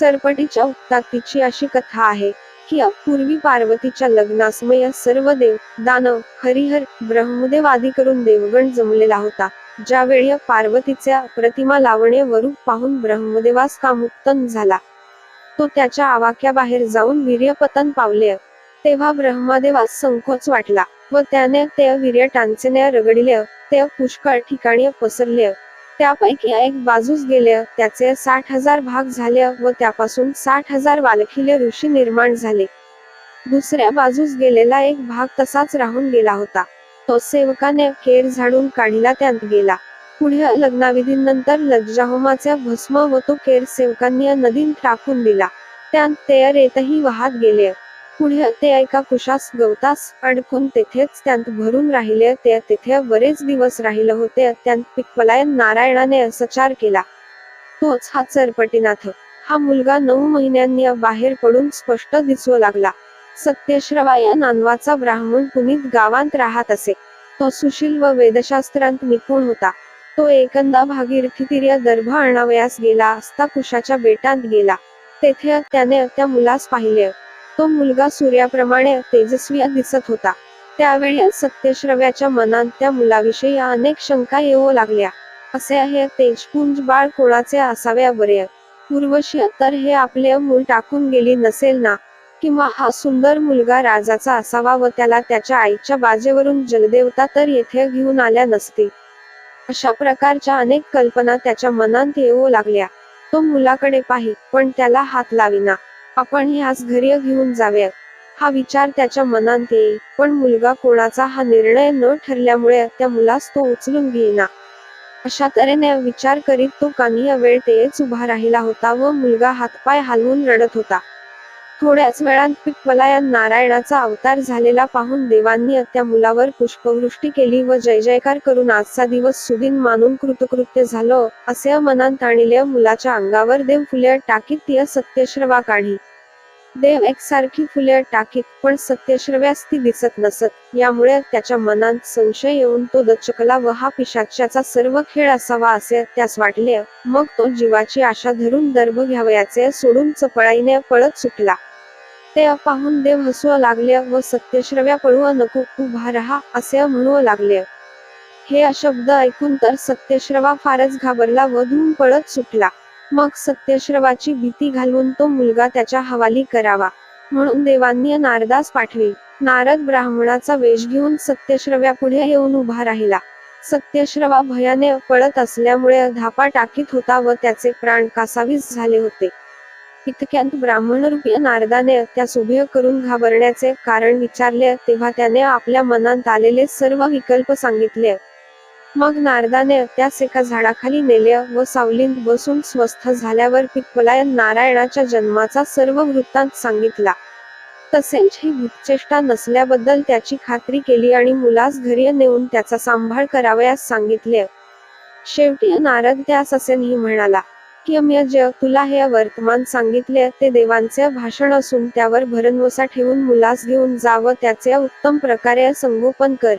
चरपटीच्या उत्तात्तीची अशी कथा आहे की पूर्वी पार्वतीच्या लग्नासमय सर्व देव दानव हरिहर ब्रह्मदेव आदी करून देवगण जमलेला होता. ज्यावेळी पार्वतीच्या प्रतिमा लावणे वरूप पाहून ब्रह्मदेवास कामुत्तन झाला. तो त्याच्या आवाक्याबाहेर जाऊन वीर्यपतन पावले. तेव्हा ब्रह्मदेवास संकोच वाटला व त्याने ते वीर्य टांचेने रगडिले ते पुष्कळ ठिकाणी पसरले. त्यापैकी एक बाजूस गेले त्याचे साठ हजार भाग झाले व त्यापासून साठ हजार वालखिले ऋषी निर्माण झाले. दुसऱ्या बाजूस गेलेला एक भाग तसाच राहून गेला होता. तो सेवकाने केर झाडून काढला त्यात गेला. पुढे लग्नाविधीनंतर लज्जाहोमाचा भस्म व तो केर सेवकांनी नदीत टाकून दिला. त्यात ते रेतही वाहत गेले. पुढे ते एका कुशास गवतास अडकून तेथेच त्यांत भरून राहिले. ते तेथे बरेच दिवस राहिले होते. त्यात पिकपलायन नारायणाने सचार केला. तोच हा चरपटीनाथ. हा मुलगा नऊ महिन्यांनी बाहेर पडून स्पष्ट दिसू लागला. सत्यश्रवा या नानवाचा ब्राह्मण पुनीत गावांत राहत असे. तो सुशील व वेदशास्त्रांत निपुण होता. तो एकंदा भागीरथीतिर्या दर्भ आणावयास गेला असता कुशाच्या बेटात गेला. तेथे त्याने त्या मुलास पाहिले. तो मुलगा सूर्याप्रमाणे तेजस्वी दिसत होता. त्यावेळी सत्यश्रव्याच्या मनात त्या मुलाविषयी अनेक शंका येऊ लागल्या. असे आहे तेजपुंज बाळ कोणाचे असावे बरे पूर्वशी तर हे आपले मूल टाकून गेली नसेल ना? किंवा हा सुंदर मुलगा राजाचा असावा व त्याला त्याच्या आईच्या बाजेवरून जलदेवता तर येथे घेऊन आल्या नसतील अशा प्रकारच्या अनेक कल्पना त्याच्या मनात येऊ लागल्या. तो मुलाकडे पाही पण त्याला हात लाविना. आपण हे आज घरी घेऊन जाव्या हा विचार त्याच्या मनात येई पण मुलगा कोणाचा हा निर्णय न ठरल्यामुळे त्या मुलास तो उचलून घेईना. अशा तऱ्हेने विचार करीत तो कानिया वेळ तेच उभा राहिला होता व मुलगा हातपाय हलवून रडत होता. थोड्याच वेळात पिकवलाया नारायणाचा अवतार झालेला पाहून देवांनी त्या मुलावर पुष्पवृष्टी केली व जय जयकार करून आजचा दिवस सुदिन मानून कृतकृत्य झालो असे मनात आणले मुलाच्या अंगावर देव फुले टाकीत ती सत्यश्रवा काढी. देव एकसारखी फुले टाकीत पण सत्यश्रव्यास ती दिसत नसत. यामुळे त्याच्या मनात संशय येऊन तो दचकला व हा पिशाच्याचा सर्व खेळ असावा असे त्यास वाटले. मग तो जीवाची आशा धरून दर्भ घ्यावयाचे सोडून चपळाईने पळत सुटला. ते पाहून देव हसू लागले व सत्यश्रव्या पळू नको उभा राहा असे म्हणू लागले. हे अशब्द ऐकून तर सत्यश्रवा फारच घाबरला व धूम पळत सुटला. मग सत्यश्रवाची भीती घालून तो मुलगा त्याच्या हवाली करावा म्हणून देवांनी नारदास पाठवी. नारद ब्राह्मणाचा वेश घेऊन सत्यश्रव्या पुढे येऊन उभा राहिला. सत्यश्रवा भयाने पळत असल्यामुळे धापा टाकीत होता व त्याचे प्राण कासावीस झाले होते. इतक्यात ब्राह्मण रूपी नारदाने त्यास उभे करून घाबरण्याचे कारण विचारले तेव्हा त्याने आपल्या मनात आलेले सर्व विकल्प सांगितले. मग नारदाने त्यास एका झाडाखाली नेले व सावलीत बसून स्वस्थ झाल्यावर पिकपलायन नारायणाच्या जन्माचा सर्व वृत्तांत सांगितला. तसेच ही भूतचेष्टा नसल्याबद्दल त्याची खात्री केली आणि मुलास घरी नेऊन त्याचा सांभाळ करावयास सांगितले. शेवटी नारद त्यास असे नाही म्हणाला की अम्यज तुला हे वर्तमान सांगितले ते देवांचे भाषण असून त्यावर भरणवसा ठेवून मुलास घेऊन जावं त्याचे उत्तम प्रकारे संगोपन कर.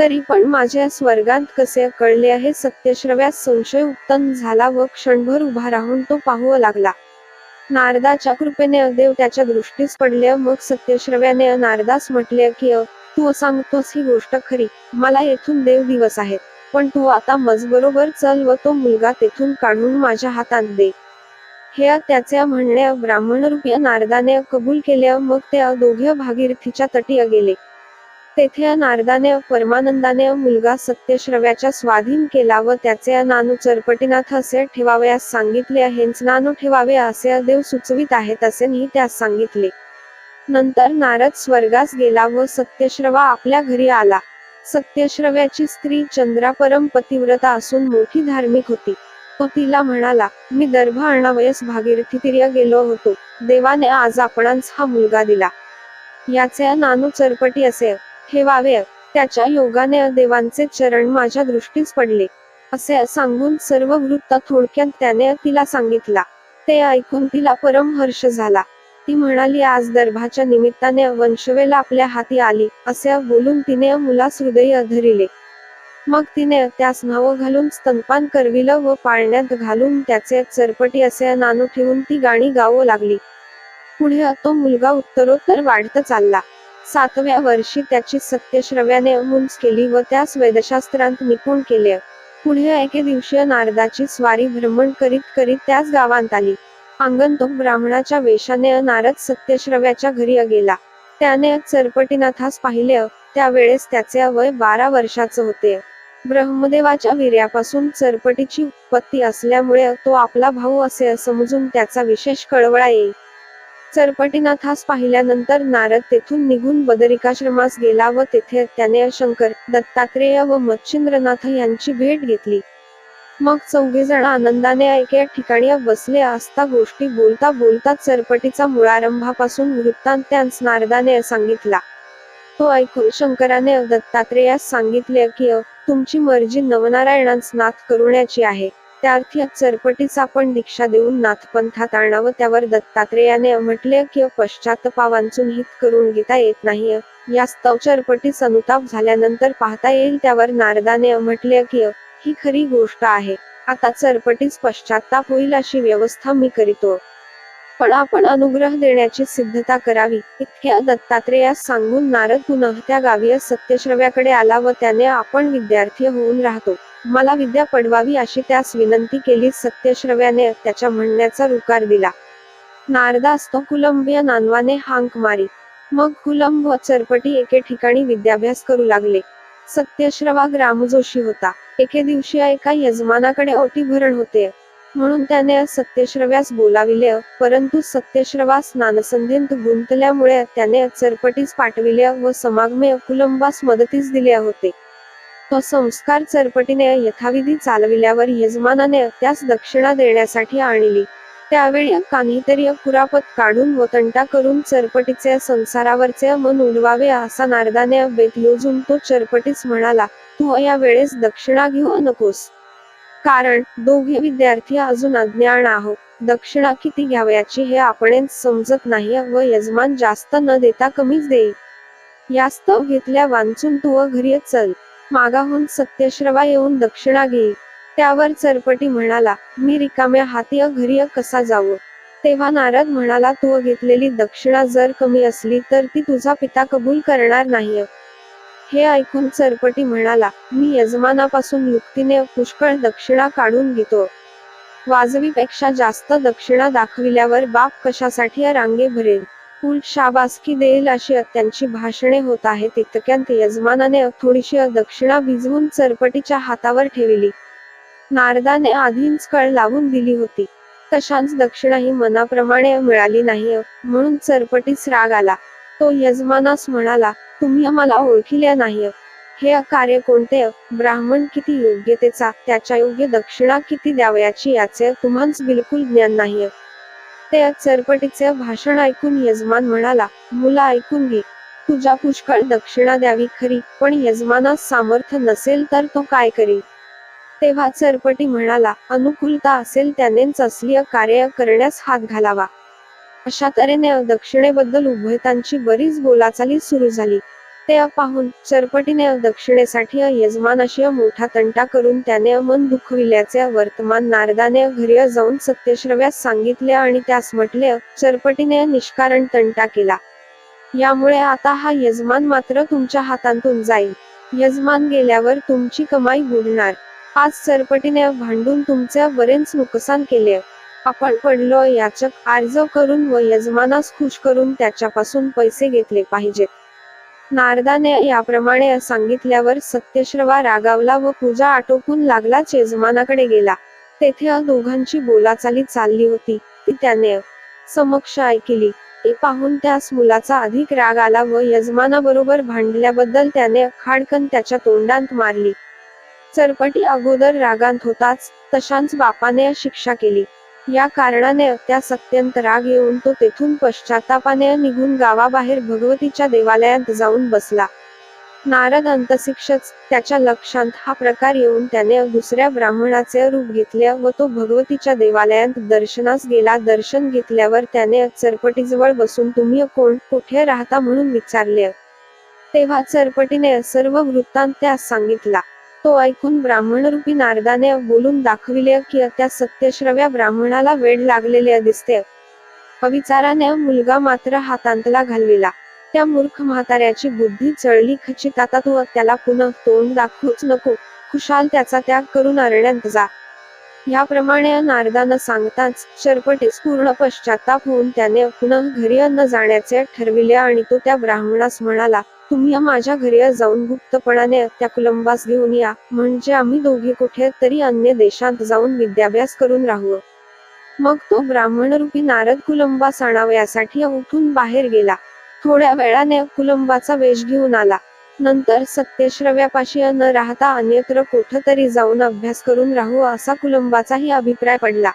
तरी पण माझ्या स्वर्गात कसे कळले आहे सत्यश्रव्यास संशय उत्तम झाला व क्षणभर उभा राहून तो पाहू लागला. नारदाच्या कृपेने देव त्याच्या दृष्टीस पडले मग सत्यश्रव्याने नारदास म्हटले की तू सांगतोस ही गोष्ट खरी. मला येथून देव दिवस आहेत पण तू आता मजबरोबर चल व तो मुलगा तेथून काढून माझ्या हातात दे हे त्याचे म्हणणे ब्राह्मण रूपी नारदाने कबूल केल्या मग त्या दोघे भागीरथीच्या तटी गेले. तेथे नारदाने परमानंदाने मुलगा सत्यश्रव्याच्या स्वाधीन केला व त्याचे नानू चरपटीनाथ असे ठेवावयास सांगितले. हेच नानू ठेवावे असे देव सुचवित आहेत असे त्यास सांगितले. नंतर नारद स्वर्गास गेला व सत्यश्रवा आपल्या घरी आला. सत्यश्रव्याची स्त्री चंद्रा परम पतिव्रता असून मोठी धार्मिक होती. तो तिला म्हणाला मी दर्भ आणावयस भागीरथीतिर्य गेलो होतो. देवाने आज आपणास हा मुलगा दिला. याचे नानू चरपटी असे ठेवावे त्याच्या योगाने देवांचे चरण माझ्या दृष्टीस पडले. असे सांगून सर्व वृत्त थोडक्यात त्याने तिला सांगितला. ते ऐकून तिला परम हर्ष झाला. ती म्हणाली आज दर्भाच्या निमित्ताने वंशवेला आपल्या हाती आली असे बोलून तिने मुलास हृदय धरिले. मग तिने त्यास नाव घालून स्तनपान करविलं व पाळण्यात घालून त्याचे चरपटी असे नाणू ठेवून ती गाणी गावू लागली. पुढे तो मुलगा उत्तरोत्तर वाढत चालला. सातव्या वर्षी त्याची सत्यश्रव्याने मुंज केली व त्यास वेदशास्त्रांत निपुण केले. पुढे एके दिवशी नारदाची स्वारी भ्रमण करीत करीत त्याच गावांत आली. अंगण तो ब्राह्मणाच्या वेशाने नारद सत्यश्रव्याच्या घरी गेला. त्याने चरपटीनाथास पाहिले. त्यावेळेस त्याचे वय बारा वर्षाचं होते. ब्रह्मदेवाच्या वीर्यापासून चरपटीची उत्पत्ती असल्यामुळे तो आपला भाऊ असे समजून त्याचा विशेष कळवळा येईल. चरपटीनाथास पाहिल्यानंतर नारद तेथून निघून बदरिकाश्रमास गेला व तेथे त्याने शंकर दत्तात्रेय व मच्छिंद्रनाथ यांची भेट घेतली. मग चौघेजण आनंदाने ऐक्या ठिकाणी बसले असता गोष्टी बोलता बोलता चरपटीचा मुळारंभापासून वृत्तांत त्यांस नारदाने सांगितला. तो ऐकून शंकराने दत्तात्रेयास सांगितले की तुमची मर्जी नवनारायणांस नाथ करुण्याची आहे. त्यार्थी चरपटीस आपण दीक्षा देऊन नाथपंथात आणावं त्यावर दत्तात्रेयाने म्हटले की पश्चातपावांचून हित करून घेता येत नाही या स्तव चरपटीस अनुताप झाल्यानंतर पाहता येईल त्यावर नारदाने म्हटले की ही खरी गोष्ट आहे. आता चरपटीस पश्चाताप होईल अशी व्यवस्था मी करीतो. पण आपण अनुग्रह देण्याची सिद्धता करावी इतक्या दत्तात्रेयास सांगून नारद पुनः त्या गावी सत्यश्रव्याकडे आला व त्याने आपण विद्यार्थी होऊन राहतो. मला विद्या पडवावी अशी त्यास विनंती केली सत्यश्रव्याने त्याच्या म्हणण्याचा रुकार दिला. नारदास तो कुलंबिय नानवाने हांक मारी. मग कुलंब व चरपटी एके ठिकाणी विद्याभ्यास करू लागले. सत्यश्रवा ग्रामजोशी होता. एके दिवशी एका यजमानाकडे ओटी भरण होते. म्हणून त्याने सत्यश्रव्यास बोलाविले परंतु सत्यश्रवास नानसंधींत गुंतल्यामुळे त्याने चरपटीस पाठविले व समागमे कुलंबास मदतीस दिले होते. तो संस्कार चरपटीने यथाविधी चालविल्यावर यजमानाने त्यास दक्षिणा देण्यासाठी आणली. त्यावेळी काहीतरी कुरापत काढून व तंटा करून चरपटीचे संसारावरचे मन उडवावे असा नारदाने बेत योजून तो चरपटीस म्हणाला तू या वेळेस दक्षिणा घेऊ नकोस. कारण दोघे विद्यार्थी अजून अज्ञान आहो. दक्षिणा किती घ्यावयाची हे आपण समजत नाही व यजमान जास्त न देता कमीच देईल. यास्तव घेतल्या वांचून तू घरी चल. मागाहून सत्यश्रवा येऊन दक्षिणा घेईल त्यावर चरपटी म्हणाला मी रिकाम्या हाती घरी कसा जाऊ तेव्हा नारद म्हणाला तू घेतलेली दक्षिणा जर कमी असली तर ती तुझा पिता कबूल करणार नाही हे ऐकून चरपटी म्हणाला मी यजमानापासून युक्तीने पुष्कळ दक्षिणा काढून घेतो. वाजवीपेक्षा जास्त दक्षिणा दाखविल्यावर बाप कशासाठी रांगे भरेल? उलट शाबासकी देईल अशी त्यांची भाषणे होत आहेत तितक्यात यजमानाने थोडीशी दक्षिणा भिजवून चरपटीच्या हातावर ठेवली. नारदाने आधीच कळ लावून दिली होती. तशाच दक्षिणा ही मनाप्रमाणे मिळाली नाही म्हणून चरपटीस राग आला. तो यजमानास म्हणाला तुम्ही आम्हाला ओळखिल्या नाही. हे कार्य कोणते? ब्राह्मण किती योग्यतेचा? त्याच्या योग्य दक्षिणा किती द्यावयाची? याचे तुम्हाच बिलकुल ज्ञान नाही. त्या चरपटीचे भाषण ऐकून यजमान म्हणाला मुला ऐकून घे. तुझ्या पुष्कळ दक्षिणा द्यावी खरी पण यजमानास सामर्थ्य नसेल तर तो काय करील? तेव्हा चरपटी म्हणाला अनुकूलता असेल त्यानेच असलीय कार्य करण्यास हात घालावा. अशा तऱ्हेने दक्षिणेबद्दल उभयतांची बरीच बोलाचाली सुरू झाली. ते पाहून चरपटीने दक्षिणेसाठी यजमानाशी मोठा तंटा करून त्याने मन दुखविल्याचे वर्तमान नारदाने घरी जाऊन सत्यश्रव्यास सांगितले आणि त्यास म्हटले चरपटीने निष्कारण तंटा केला. यामुळे आता हा यजमान मात्र तुमच्या हातांतून जाईल. यजमान गेल्यावर तुमची कमाई बुडणार. आज चरपटीने भांडून तुमचे बरेच नुकसान केले. आपण पडलो याचक अर्ज करून व यजमानास खुश करून त्याच्यापासून पैसे घेतले पाहिजेत. नारदाने याप्रमाणे सांगितल्यावर सत्यश्रवा रागावला व पूजा आटोपून लागलाच यजमानाकडे गेला. तेथे दोघांची बोलाचाली चालली होती. ती त्याने समक्ष ऐकली. ते पाहून त्यास मुलाचा अधिक राग आला व यजमानाबरोबर भांडल्याबद्दल त्याने खाडकन त्याच्या तोंडात मारली. चरपटी अगोदर रागांत होताच तशांच बापाने शिक्षा केली. या कारणाने त्या सत्यंत राग येऊन तो तेथून पश्चातापाने निघून गावाबाहेर भगवतीच्या देवालयात जाऊन बसला. नारद अंतशिक्षच त्याच्या लक्षांत हा प्रकार येऊन त्याने दुसऱ्या ब्राह्मणाचे रूप घेतले व तो भगवतीच्या देवालयात दर्शनास गेला. दर्शन घेतल्यावर त्याने चरपटीजवळ बसून तुम्ही कोण? कुठे राहता? म्हणून विचारले. तेव्हा चरपटीने सर्व वृत्तांत त्यास सांगितला. तो ऐकून ब्राह्मणरूपी नारदाने बोलून दाखविले की त्या सत्यश्रव्या ब्राह्मणाला वेड लागलेले दिसते. अविचाराने मुलगा मात्र हातांतला घालविला. त्या मूर्ख म्हाताऱ्याची बुद्धी चळली खचित आता तू त्याला पुन्हा तोंड दाखवूच नको खुशाल त्याचा त्याग करून अरण्यात जा. याप्रमाणे नारदानं सांगताच शरपटीस पूर्ण पश्चाताप होऊन त्याने पुन्हा घरी न जाण्याचे ठरविले आणि तो त्या ब्राह्मणास म्हणाला तुम्ही माझ्या घरी जाऊन गुप्तपणाने त्या कुलंबास घेऊन या. म्हणजे आम्ही दोघे कुठे तरी अन्य देशात जाऊन विद्याभ्यास करून राहू. मग तो ब्राह्मणरूपी नारद कुलंबास आणावयासाठी उठून बाहेर गेला. थोड्या वेळाने कुलंबाचा वेश घेऊन आला. नंतर सत्यश्रव्यापाशी न राहता अन्यत्र कुठतरी जाऊन अभ्यास करून राहू असा कुलंबाचाही अभिप्राय पडला.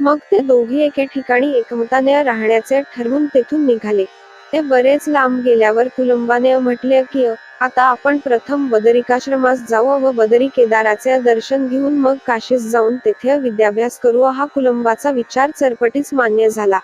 मग ते दोघे एके ठिकाणी एकमताने राहण्याचे ठरवून तेथून निघाले. ते बरेच लांब गेल्यावर कुलंबाने म्हटले की आता आपण प्रथम बदरिकाश्रमास जाऊ व बदरी केदाराचे दर्शन घेऊन मग काशीस जाऊन तेथे विद्याभ्यास करू. हा कुलंबाचा विचार चरपटीस मान्य झाला.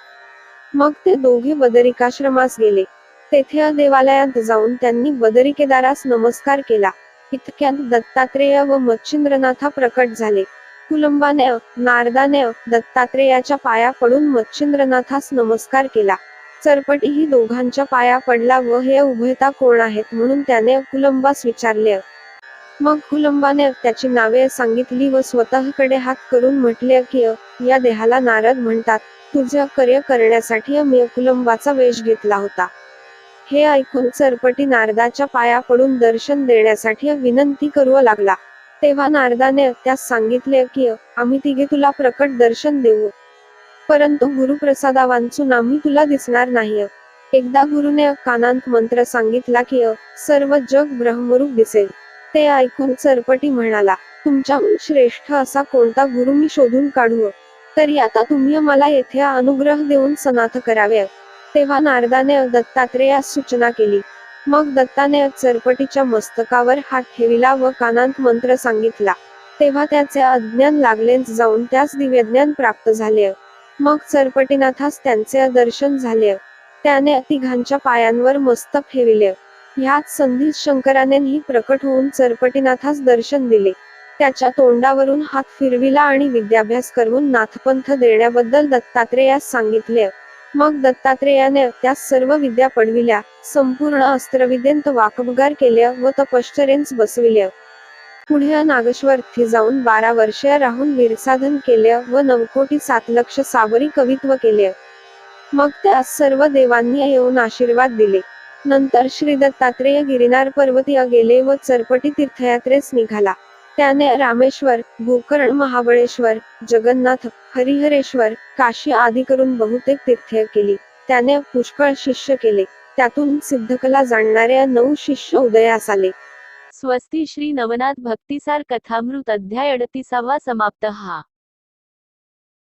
मग ते दोघे बदरिकाश्रमास गेले. तेथे देवालयात जाऊन त्यांनी बदरी केदारास नमस्कार केला. इतक्यात दत्तात्रेय व मच्छिंद्रनाथा प्रकट झाले. कुलंबाने नारदाने दत्तात्रेयाच्या पाया पडून मच्छिंद्रनाथास नमस्कार केला. चरपटीही दोघांच्या पाया पडला व हे उभयता कोण आहेत? म्हणून त्याने कुलंबास विचारले. मग कुलंबाने त्याची नावे सांगितली व स्वतःकडे हात करून म्हटले की या देहाला नारद म्हणतात तुझे कार्य करण्यासाठी मी कुलंबाचा वेश घेतला होता. हे ऐकून चरपटी नारदाच्या पाया पडून दर्शन देण्यासाठी विनंती करू लागला. तेव्हा नारदाने त्यास सांगितले की आम्ही तिघे तुला प्रकट दर्शन देऊ. परंतु गुरुप्रसादावांचून आम्ही तुला दिसणार नाही एकदा गुरुने कानांत मंत्र सांगितला की सर्व जग ब्रह्मरूप दिसेल. ते ऐकून चरपटी म्हणाला तुमच्या श्रेष्ठ असा कोणता गुरु मी शोधून काढू तरी आता तुम्ही मला येथे अनुग्रह देऊन सनाथ करावे तेव्हा नारदाने दत्तात्रेयास सूचना केली. मग दत्ताने चरपटीच्या मस्तकावर हात ठेविला व कानांत मंत्र सांगितला. तेव्हा त्याचे अज्ञान लागलेच जाऊन त्यास दिव्यज्ञान प्राप्त झाले मग चरपटीनाथास त्यांचे दर्शन झाले. त्याने तिघांच्या पायांवर मस्तक ठेविले. ह्याच संधीत शंकरानेही प्रकट होऊन चरपटीनाथास दर्शन दिले. त्याच्या तोंडावरून हात फिरविला आणि विद्याभ्यास करून नाथपंथ देण्याबद्दल दत्तात्रेयास सांगितले. मग दत्तात्रेयाने त्यास सर्व विद्या पडविल्या संपूर्ण अस्त्रविद्येंत वाकबगार केल्या व तपश्चरेंस बसविल्या पुढे नागेश्वरथी जाऊन बारा वर्षे राहून वीरसाधन केले व नवकोटी सात लक्ष सावरी कवित्व केले. मग त्यास सर्व देवांनी येऊन आशीर्वाद दिले. नंतर श्री दत्तात्रेय गिरिनार पर्वतीय गेले व चरपटी तीर्थयात्रेस निघाला. त्याने रामेश्वर गोकर्ण महाबळेश्वर जगन्नाथ हरिहरेश्वर काशी आदी करून बहुतेक तीर्थ केली. त्याने पुष्कळ शिष्य केले. त्यातून सिद्धकला जाणणाऱ्या नऊ शिष्य उदयास आले. स्वस्ती श्री नवनाथ भक्तिसार कथामृत अध्याय अडतीसावा समाप्त हा.